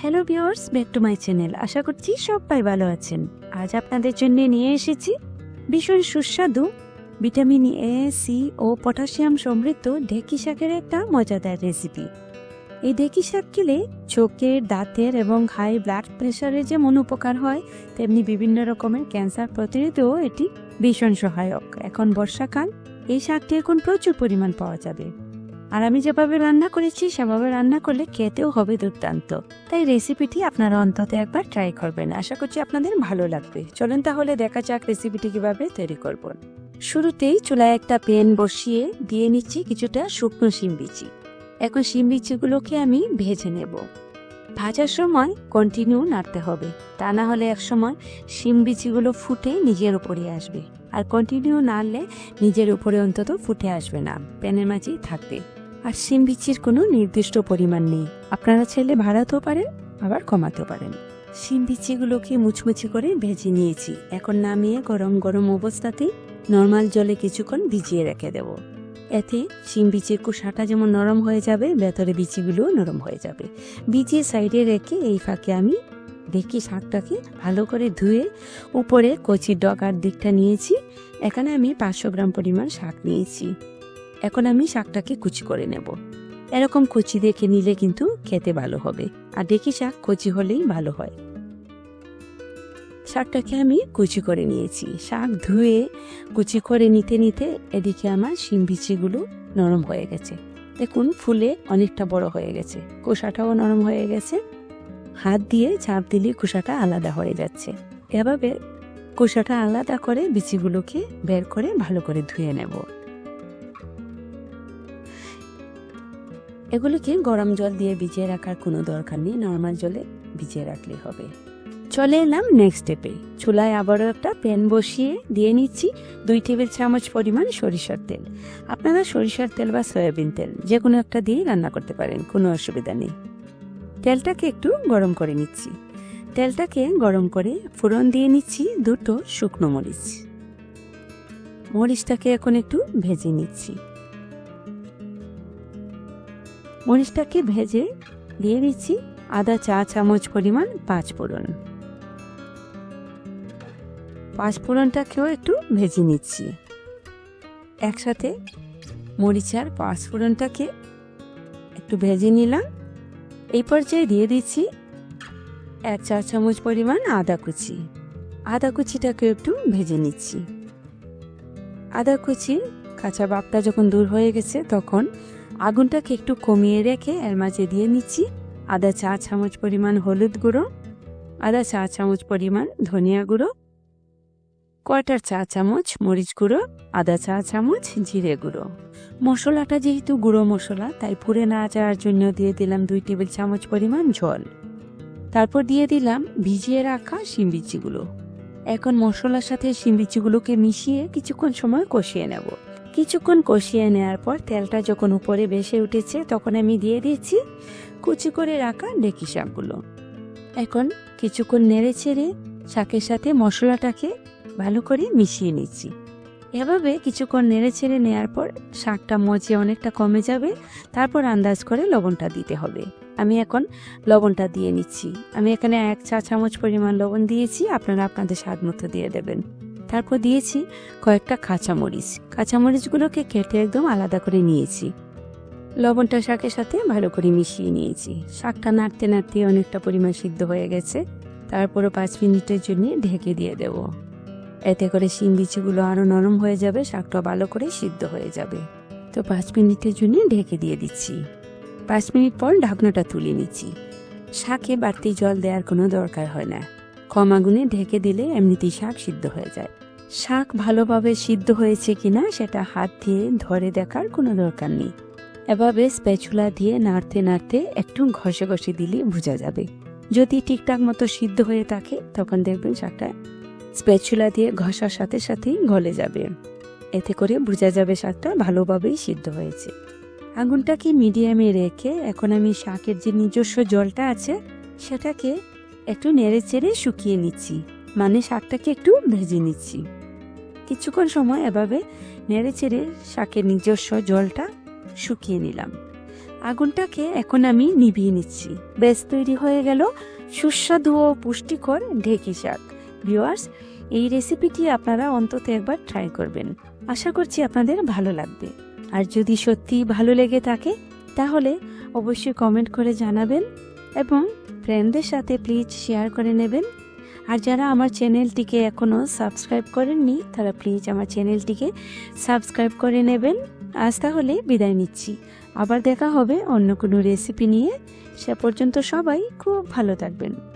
Hello viewers back to my channel আশা করছি সবাই ভালো আছেন। আজ আপনাদের জন্য নিয়ে এসেছি ভীষণ সুস্বাদু ভিটামিন এ সি ও পটাশিয়াম সমৃদ্ধ ঢেকি শাকের একটা মজাদার রেসিপি এই ঢেকি শাক খেলে চোখের, দাঁতের এবং হাই ব্লাড প্রেশারের যেমন উপকার হয়, তেমনি বিভিন্ন রকমের ক্যান্সার প্রতিরোধেও এটি ভীষণ সহায়ক। এখন বর্ষাকাল, এই শাকটি এখন প্রচুর পরিমাণ পাওয়া যাবে। আর আমি যেভাবে রান্না করেছি, সেভাবে রান্না করলে খেতেও হবে দুর্দান্ত। তাই রেসিপিটি আপনারা অন্তত একবার ট্রাই করবেন। আশা করছি আপনাদের ভালো লাগবে। চলেন তাহলে দেখা যাক রেসিপিটি কীভাবে তৈরি করব। শুরুতেই চুলায় একটা প্যান বসিয়ে দিয়ে নিচ্ছি কিছুটা শুকনো শিম বিচি। এখন শিম বিচিগুলোকে আমি ভেজে নেব। ভাজার সময় কন্টিনিউ নাড়তে হবে। তা না হলে এক সময় শিম বিচিগুলো ফুটে নিজের উপরে আসবে। আর কন্টিনিউ নাড়লে নিজের উপরে অন্তত ফুটে আসবে না। প্যানের মাঝেই থাকবে। আর শিম বিচির কোনো নির্দিষ্ট পরিমাণ নেই। আপনারা চাইলে ভাড়াতেও পারেন, আবার কমাতেও পারেন। শিম বিচিগুলোকে মুচমুচি করে ভেজে নিয়েছি। এখন নামিয়ে গরম গরম অবস্থাতেই নর্মাল জলে কিছুক্ষণ ভিজিয়ে রেখে দেব। এতে শিম বিচির কুসাটা যেমন নরম হয়ে যাবে, ভেতরে বিচিগুলোও নরম হয়ে যাবে। বিচিয়ে সাইডে রেখে এই ফাঁকে আমি দেখি শাকটাকে ভালো করে ধুয়ে উপরে কচি ডগার দিকটা নিয়েছি। এখানে আমি পাঁচশো গ্রাম পরিমাণ শাক নিয়েছি। এখন আমি শাকটাকে কুচি করে নেব। এরকম কুচি দেখে নিলে কিন্তু খেতে ভালো হবে, আর দেখি শাক কচি হলেই ভালো হয়। শাকটাকে আমি কুচি করে নিয়েছি। শাক ধুয়ে কুচি করে নিতে নিতে এদিকে আমার শিম বিচিগুলো নরম হয়ে গেছে। দেখুন, ফুলে অনেকটা বড় হয়ে গেছে। কোষাটাও নরম হয়ে গেছে। হাত দিয়ে চাপ দিলে কুসাটা আলাদা হয়ে যাচ্ছে। এভাবে কুসাটা আলাদা করে বিচিগুলোকে বের করে ভালো করে ধুয়ে নেব। এগুলিকে গরম জল দিয়ে ভিজিয়ে রাখার কোনো দরকার নেই। নর্মাল জলে ভিজিয়ে রাখলেই হবে। চলে এলাম নেক্সট স্টেপে চুলায় আবারও একটা প্যান বসিয়ে দিয়ে নিচ্ছি। দুই টেবিল চামচ পরিমাণ সরিষার তেল। আপনারা সরিষার তেল বা সয়াবিন তেল যে কোনো একটা দিয়ে রান্না করতে পারেন, কোনো অসুবিধা নেই। তেলটাকে একটু গরম করে নিচ্ছি। তেলটাকে গরম করে ফোড়ন দিয়ে নিচ্ছি দুটো শুকনো মরিচ। মরিচটাকে এখন একটু ভেজে নিচ্ছি। মরিচটাকে ভেজে দিয়ে দিচ্ছি আদা চা চামচ পরিমাণ পাঁচ ফোড়ন পাঁচ ফোড়নটাকেও একটু ভেজে নিচ্ছি। একসাথে মরিচ আর পাঁচ ফোড়নটাকে একটু ভেজে নিলাম। এই পর্যায়ে দিয়ে দিচ্ছি এক চা চামচ পরিমাণ আদা কুচি। আদা কুচিটাকে একটু ভেজে নিচ্ছি। আদা কুচি কাঁচা বাপটা যখন দূর হয়ে গেছে তখন আগুনটাকে একটু কমিয়ে রেখে এর মাঝে দিয়ে নিচ্ছি। আদা চা চামচ পরিমাণ হলুদ গুঁড়ো, আদা চা চামচ পরিমাণ ধনিয়া গুঁড়ো, কয়টার চা চামচ মরিচ গুঁড়ো, আদা চা চামচ জিরে গুঁড়ো। মশলাটা যেহেতু গুঁড়ো মশলা, তাই পুড়ে না যাওয়ার জন্য দিয়ে দিলাম দুই টেবিল চামচ পরিমাণ জল। তারপর দিয়ে দিলাম ভিজিয়ে রাখা শিমবিচিগুলো এখন মশলার সাথে শিমবিচিগুলোকে মিশিয়ে কিছুক্ষণ সময় কষিয়ে নেব। কিছুক্ষণ কষিয়ে নেওয়ার পর তেলটা যখন উপরে বেসে উঠেছে, তখন আমি দিয়ে দিচ্ছি কুচি করে রাখা ডেকি শাকগুলো। এখন কিছুক্ষণ নেড়ে ছেড়ে শাকের সাথে মশলাটাকে ভালো করে মিশিয়ে নিচ্ছি। এভাবে কিছুক্ষণ নেড়ে ছেড়ে নেওয়ার পর শাকটা মজে অনেকটা কমে যাবে, তারপর আন্দাজ করে লবণটা দিতে হবে। আমি এখন লবণটা দিয়ে নিচ্ছি। আমি এখানে এক চা চামচ পরিমাণ লবণ দিয়েছি, আপনারা আপনাদের স্বাদ মতো দিয়ে দেবেন। তারপর দিয়েছি কয়েকটা কাঁচামরিচ। কাঁচামরিচগুলোকে কেটে একদম আলাদা করে নিয়েছি। লবণটা শাকের সাথে ভালো করে মিশিয়ে নিয়েছি। শাকটা নাড়তে নাড়তে অনেকটা পরিমাণ সিদ্ধ হয়ে গেছে। তারপরও পাঁচ মিনিটের জন্য ঢেকে দিয়ে দেবো। এতে করে শিম বিচিগুলো আরও নরম হয়ে যাবে, শাকটা ভালো করে সিদ্ধ হয়ে যাবে। তো পাঁচ মিনিটের জন্য ঢেকে দিয়ে দিচ্ছি। পাঁচ মিনিট পর ঢাকনাটা তুলে নিচ্ছি। শাকে বাড়তি জল দেওয়ার কোনো দরকার হয় না। কম আগুনে ঢেকে দিলে এমনিতেই শাক সিদ্ধ হয়ে যায়। শাক ভালোভাবে সিদ্ধ হয়েছে কিনা সেটা হাত দিয়ে ধরে দেখার কোনো দরকার নেই। এভাবে স্প্যাচুলা দিয়ে নাড়তে নাড়তে একটু ঘষে ঘষে দিলে বোঝা যাবে। যদি ঠিকঠাক মতো সিদ্ধ হয়ে থাকে, তখন দেখবেন শাকটা স্প্যাচুলা দিয়ে ঘষার সাথে সাথেই গলে যাবে। এতে করে বোঝা যাবে শাকটা ভালোভাবেই সিদ্ধ হয়েছে। আগুনটাকে মিডিয়ামে রেখে এখন আমি শাকের যে নিজস্ব জলটা আছে, সেটাকে একটু নেড়ে চেড়ে শুকিয়ে নিচ্ছি। মানে শাকটাকে একটু ভেজে নিচ্ছি। কিছুক্ষণ সময় এভাবে নেড়ে চেড়ে শাকের নিজস্ব জলটা শুকিয়ে নিলাম। আগুনটাকে এখন আমি নিভিয়ে নিচ্ছি। বেশ তৈরি হয়ে গেল সুস্বাদু ও পুষ্টিকর ঢেকি শাক। ভিউয়ার্স, এই রেসিপিটি আপনারা অন্তত একবার ট্রাই করবেন। আশা করছি আপনাদের ভালো লাগবে। আর যদি সত্যি ভালো লেগে থাকে, তাহলে অবশ্যই কমেন্ট করে জানাবেন। এবং ফ্রেন্ডদের সাথে প্লিজ শেয়ার করে নেবেন। আর যারা আমার চ্যানেলটিকে এখনও সাবস্ক্রাইব করেননি, তারা প্লিজ আমার চ্যানেলটিকে সাবস্ক্রাইব করে নেবেন। আজ তাহলে বিদায় নিচ্ছি। আবার দেখা হবে অন্য কোনো রেসিপি নিয়ে। সে পর্যন্ত সবাই খুব ভালো থাকবেন।